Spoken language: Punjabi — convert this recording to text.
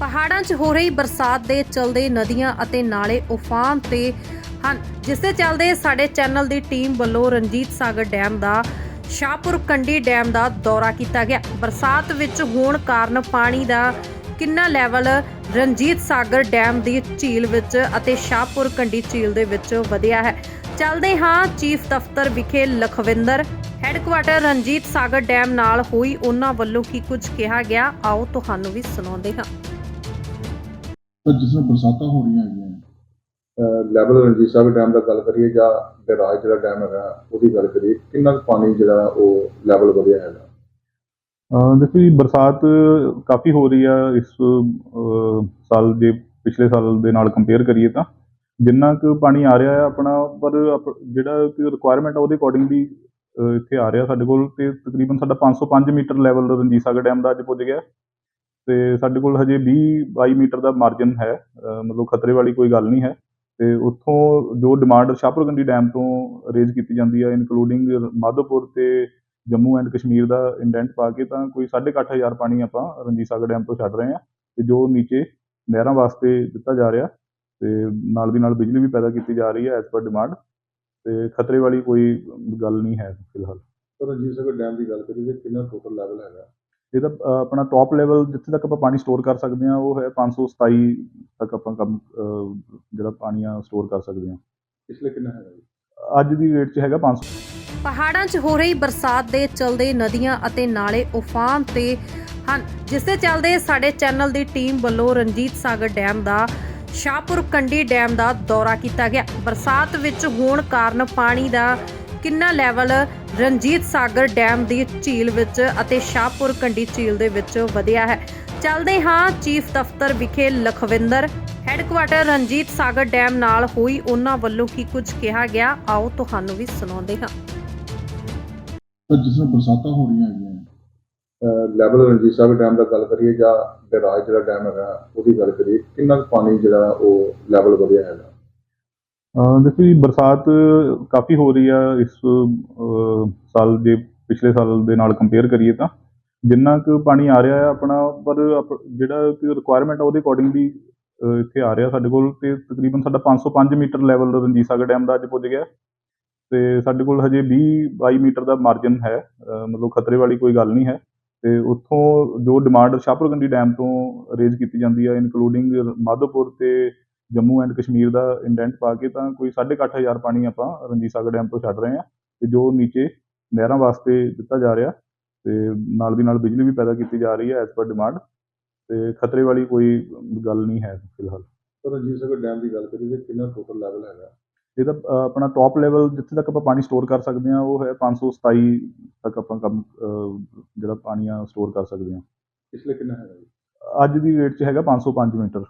ਪਹਾੜਾਂ 'ਚ ਹੋ ਰਹੀ ਬਰਸਾਤ ਦੇ ਚਲਦੇ ਨਦੀਆਂ ਅਤੇ ਨਾਲੇ ਉਫਾਨ ਤੇ ਹਨ, ਜਿਸ ਦੇ ਚੱਲਦੇ ਸਾਡੇ ਚੈਨਲ ਦੀ ਟੀਮ ਵੱਲੋਂ ਰਣਜੀਤ ਸਾਗਰ ਡੈਮ ਦਾ, ਸ਼ਾਹਪੁਰ ਕੰਡੀ ਡੈਮ ਦਾ ਦੌਰਾ ਕੀਤਾ ਗਿਆ। ਬਰਸਾਤ ਵਿੱਚ ਹੋਣ ਕਾਰਨ ਪਾਣੀ ਦਾ ਕਿੰਨਾ ਲੈਵਲ ਰਣਜੀਤ ਸਾਗਰ ਡੈਮ ਦੀ ਝੀਲ ਵਿੱਚ ਅਤੇ ਸ਼ਾਹਪੁਰ ਕੰਡੀ ਝੀਲ ਦੇ ਵਿੱਚ ਵਧਿਆ ਹੈ। ਚੱਲਦੇ ਹਾਂ ਚੀਫ ਦਫ਼ਤਰ ਵਿਖੇ ਲਖਵਿੰਦਰ। ਹੈੱਡਕੁਆਟਰ ਰਣਜੀਤ ਸਾਗਰ ਡੈਮ ਨਾਲ ਹੋਈ ਉਹਨਾਂ ਵੱਲੋਂ ਕੀ ਕੁਝ ਕਿਹਾ ਗਿਆ? ਆਓ ਤੁਹਾਨੂੰ ਵੀ ਸੁਣਾਉਂਦੇ ਹਾਂ। ਪਰ ਜਿਸ ਤਰ੍ਹਾਂ ਬਰਸਾਤਾਂ ਹੋ ਰਹੀਆਂ ਹੈਗੀਆਂ ਲੈਵਲ ਰਣਜੀਤ ਸਾਹਿਬ ਡੈਮ ਦਾ ਗੱਲ ਕਰੀਏ ਜਾਂ ਬਰਾਜ ਜਿਹੜਾ ਡੈਮ ਹੈਗਾ ਉਹਦੀ ਗੱਲ ਕਰੀਏ ਕਿੰਨਾ ਕੁ ਪਾਣੀ ਜਿਹੜਾ ਉਹ ਲੈਵਲ ਵਧਿਆ ਹੈਗਾ? ਅਹ ਦੇਖੋ ਜੀ ਬਰਸਾਤ ਕਾਫੀ ਹੋ ਰਹੀ ਆ ਇਸ ਅਹ, ਸਾਲ ਜੇ ਪਿਛਲੇ ਸਾਲ ਦੇ ਨਾਲ ਕੰਪੇਅਰ ਕਰੀਏ ਤਾਂ। ਜਿੰਨਾ ਕੁ ਪਾਣੀ ਆ ਰਿਹਾ ਹੈ ਆਪਣਾ ਪਰ ਆਪ- ਜਿਹੜਾ ਕਿ ਰਿਕੁਆਇਰਮੈਂਟ ਆ ਉਹਦੇ ਅਕੋਰਡਿੰਗਲੀ ਇੱਥੇ ਆ ਰਿਹਾ ਸਾਡੇ ਕੋਲ ਤੇ ਤਕਰੀਬਨ ਸਾਡਾ 505 metre level Ranjit Sagar dam ਦਾ ਅੱਜ ਪੁੱਜ ਗਿਆ। ਤੇ ਸਾਡੇ ਕੋਲ ਹਜੇ 20 22 ਮੀਟਰ ਦਾ ਮਾਰਜਨ ਹੈ ਮਤਲਬ ਖਤਰੇ ਵਾਲੀ ਕੋਈ ਗੱਲ ਨਹੀਂ ਹੈ। ਤੇ ਉੱਥੋਂ ਜੋ ਡਿਮਾਂਡ ਸ਼ਾਹਪੁਰਗੰਡੀ ਡੈਮ ਤੋਂ ਰੇਜ਼ ਕੀਤੀ ਜਾਂਦੀ ਹੈ ਇਨਕਲੂਡਿੰਗ ਮਾਧੋਪੁਰ ਤੇ ਜੰਮੂ ਐਂਡ ਕਸ਼ਮੀਰ ਦਾ ਇੰਡੈਂਟ ਪਾ ਕੇ ਤਾਂ ਕੋਈ 8500 ਪਾਣੀ ਆਪਾਂ ਰਣਜੀਤ ਸਾਗਰ ਡੈਮ ਤੋਂ ਛੱਡ ਰਹੇ ਹਾਂ ਤੇ ਜੋ ਨੀਚੇ ਨਹਿਰਾਂ ਵਾਸਤੇ ਦਿੱਤਾ ਜਾ ਰਿਹਾ ਤੇ ਨਾਲ ਦੀ ਨਾਲ ਬਿਜਲੀ ਵੀ ਪੈਦਾ ਕੀਤੀ ਜਾ ਰਹੀ ਹੈ ਐਸ ਪਰ ਡਿਮਾਂਡ ਤੇ ਖਤਰੇ ਵਾਲੀ ਕੋਈ ਗੱਲ ਨਹੀਂ ਹੈ ਫਿਲਹਾਲ। ਪਰ ਰਣਜੀਤ ਸਾਗਰ ਡੈਮ ਦੀ ਗੱਲ ਕਰੀਏ ਤਾਂ ਕਿੰਨਾ ਟੋਟਲ ਲੈਵਲ ਹੈਗਾ? ਇਹਦਾ ਆਪਣਾ ਟਾਪ ਲੈਵਲ ਜਿੱਥੇ ਤੱਕ ਆਪਾਂ ਪਾਣੀ ਸਟੋਰ ਕਰ ਸਕਦੇ ਹਾਂ ਉਹ ਹੈ 527 ਤੱਕ ਆਪਾਂ ਕੰਮ ਜਿਹੜਾ ਪਾਣੀ ਆ ਸਟੋਰ ਕਰ ਸਕਦੇ ਹਾਂ। ਪਿਛਲੇ ਕਿੰਨਾ ਹੈਗਾ ਜੀ? ਅੱਜ ਦੀ ਰੇਟ 'ਚ ਹੈਗਾ 500 ਪਹਾੜਾਂ 'ਚ ਹੋ ਰਹੀ ਬਰਸਾਤ ਦੇ ਚਲਦੇ ਨਦੀਆਂ ਅਤੇ ਨਾਲੇ ਉਫਾਨ ਤੇ ਹਨ ਜਿਸ ਦੇ ਚੱਲਦੇ ਸਾਡੇ ਚੈਨਲ ਦੀ ਟੀਮ ਵੱਲੋਂ ਰਣਜੀਤ ਸਾਗਰ ਡੈਮ ਦਾ ਸ਼ਾਹਪੁਰ ਕੰਡੀ ਡੈਮ ਦਾ ਦੌਰਾ ਕੀਤਾ ਗਿਆ। ਬਰਸਾਤ ਵਿੱਚ ਹੋਣ ਕਾਰਨ ਪਾਣੀ ਦਾ ਕਿੰਨਾ ਲੈਵਲ ਰਣਜੀਤ ਸਾਗਰ ਡੈਮ ਦੀ ਝੀਲ ਵਿੱਚ ਅਤੇ ਸ਼ਾਹਪੁਰ ਕੰਡੀ ਝੀਲ ਦੇ ਵਿੱਚ ਵਧਿਆ ਹੈ। ਚੱਲਦੇ ਹਾਂ ਚੀਫ ਦਫ਼ਤਰ ਵਿਖੇ ਲਖਵਿੰਦਰ। ਹੈੱਡਕੁਆਟਰ ਰਣਜੀਤ ਸਾਗਰ ਡੈਮ ਨਾਲ ਹੋਈ ਉਹਨਾਂ ਵੱਲੋਂ ਕੀ ਕੁਝ ਕਿਹਾ ਗਿਆ ਆਓ ਤੁਹਾਨੂੰ ਵੀ ਸੁਣਾਉਂਦੇ ਹਾਂ। ਜਿਸ ਬਰਸਾਤਾਂ ਹੋ ਰਹੀਆਂ ਹੈਗੀਆਂ ਲੈਵਲ ਰਣਜੀਤ ਸਾਹਿਬ ਡੈਮ ਦਾ ਗੱਲ ਕਰੀਏ ਜਾਂ ਬਰਾਜ ਜਿਹੜਾ ਡੈਮ ਹੈਗਾ ਉਹਦੀ ਗੱਲ ਕਰੀਏ ਕਿੰਨਾ ਪਾਣੀ ਜਿਹੜਾ ਉਹ ਲੈਵਲ ਵਧਿਆ ਹੈਗਾ? ਦੇਖੋ ਜੀ ਬਰਸਾਤ ਕਾਫੀ ਹੋ ਰਹੀ ਆ ਇਸ ਸਾਲ ਦੇ ਪਿਛਲੇ ਸਾਲ ਦੇ ਨਾਲ ਕੰਪੇਅਰ ਕਰੀਏ ਤਾਂ। ਜਿੰਨਾ ਕੁ ਪਾਣੀ ਆ ਰਿਹਾ ਹੈ ਆਪਣਾ ਪਰ ਆਪ- ਜਿਹੜਾ ਕਿ ਰਿਕੁਆਇਰਮੈਂਟ ਆ ਉਹਦੇ ਅਕੋਰਡਿੰਗਲੀ ਇੱਥੇ ਆ ਰਿਹਾ ਸਾਡੇ ਕੋਲ ਤੇ ਤਕਰੀਬਨ ਸਾਡਾ 505 metre level Ranjit Sagar dam ਦਾ ਅੱਜ ਪੁੱਜ ਗਿਆ। ਤੇ ਸਾਡੇ ਕੋਲ ਹਜੇ 20 22 ਮੀਟਰ ਦਾ ਮਾਰਜਨ ਹੈ ਅਹ, ਮਤਲਬ ਖਤਰੇ ਵਾਲੀ ਕੋਈ ਗੱਲ ਨਹੀਂ ਹੈ। ਤੇ ਉੱਥੋਂ ਜੋ ਡਿਮਾਂਡ ਸ਼ਾਹਪੁਰਗੰਡੀ ਡੈਮ ਤੋਂ ਰੇਜ਼ ਕੀਤੀ ਜਾਂਦੀ ਹੈ ਇਨਕਲੂਡਿੰਗ ਮਾਧੋਪੁਰ ਤੇ ਜੰਮੂ ਐਂਡ ਕਸ਼ਮੀਰ ਦਾ ਇੰਡੈਂਟ ਪਾ ਕੇ ਤਾਂ ਕੋਈ 8500 ਪਾਣੀ ਆਪਾਂ ਰਣਜੀਤ ਸਾਗਰ ਡੈਮ ਤੋਂ ਛੱਡ ਰਹੇ ਹਾਂ ਤੇ ਜੋ ਨੀਚੇ ਨਹਿਰਾਂ ਵਾਸਤੇ ਦਿੱਤਾ ਜਾ ਰਿਹਾ ਤੇ ਨਾਲ ਦੀ ਨਾਲ ਬਿਜਲੀ ਵੀ ਪੈਦਾ ਕੀਤੀ ਜਾ ਰਹੀ ਹੈ ਐਸ ਪਰ ਡਿਮਾਂਡ ਤੇ ਖਤਰੇ ਵਾਲੀ ਕੋਈ ਗੱਲ ਨਹੀਂ ਹੈ ਫਿਲਹਾਲ। ਪਰ ਰਣਜੀਤ ਸਾਹਿਬ ਡੈਮ ਦੀ ਗੱਲ ਕਰੀਏ ਕਿੰਨਾ ਟੋਟਲ ਲੈਵਲ ਹੈਗਾ? ਇਹਦਾ ਆਪਣਾ ਟਾਪ ਲੈਵਲ ਜਿੱਥੇ ਤੱਕ ਆਪਾਂ ਪਾਣੀ ਸਟੋਰ ਕਰ ਸਕਦੇ ਹਾਂ ਉਹ ਹੈ 527 ਤੱਕ ਆਪਾਂ ਕੰਮ ਜਿਹੜਾ ਪਾਣੀ ਆ ਸਟੋਰ ਕਰ ਸਕਦੇ ਹਾਂ। ਪਿਛਲੇ ਕਿੰਨਾ ਹੈਗਾ ਜੀ? ਅੱਜ ਦੀ ਰੇਟ 'ਚ ਹੈਗਾ 505 ਮੀਟਰ।